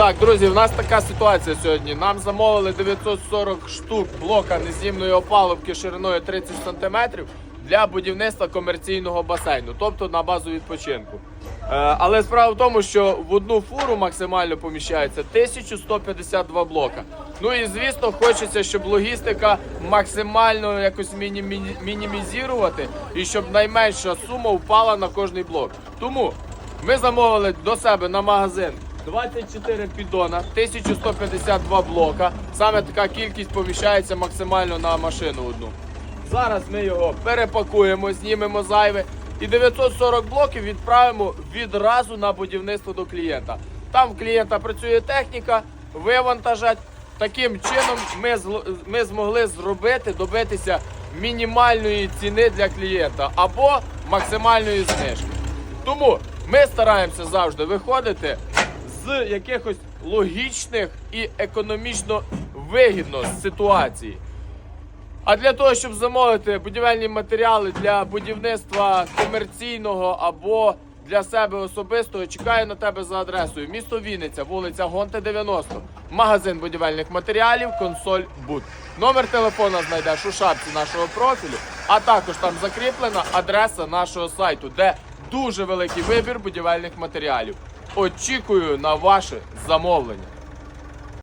Так, друзі, в нас така ситуація сьогодні. Нам замовили 940 штук блока незімної опалубки шириною 30 см для будівництва комерційного басейну, тобто на базу відпочинку. Е, Але справа в тому, що в одну фуру максимально поміщається 1152 блока. Ну і звісно, хочеться, щоб логістика максимально якось мінімі- мінімізувати і щоб найменша сума впала на кожний блок. Тому ми замовили до себе на магазин 24 піддона, 1152 блока. Саме така кількість поміщається максимально на машину одну. Зараз ми його перепакуємо, знімемо зайве і 940 блоків відправимо відразу на будівництво до клієнта. Там в клієнта працює техніка, вивантажать. Таким чином ми, ми змогли зробити, добитися мінімальної ціни для клієнта або максимальної знижки. Тому ми стараємося завжди виходити з якихось логічних і економічно вигідно ситуацій. А для того, щоб замовити будівельні матеріали для будівництва комерційного або для себе особистого, чекаю на тебе за адресою. Місто Вінниця, вулиця Гонте 90, магазин будівельних матеріалів, консоль Буд. Номер телефона знайдеш у шапці нашого профілю, а також там закріплена адреса нашого сайту, де дуже великий вибір будівельних матеріалів. Очікую на ваше замовлення.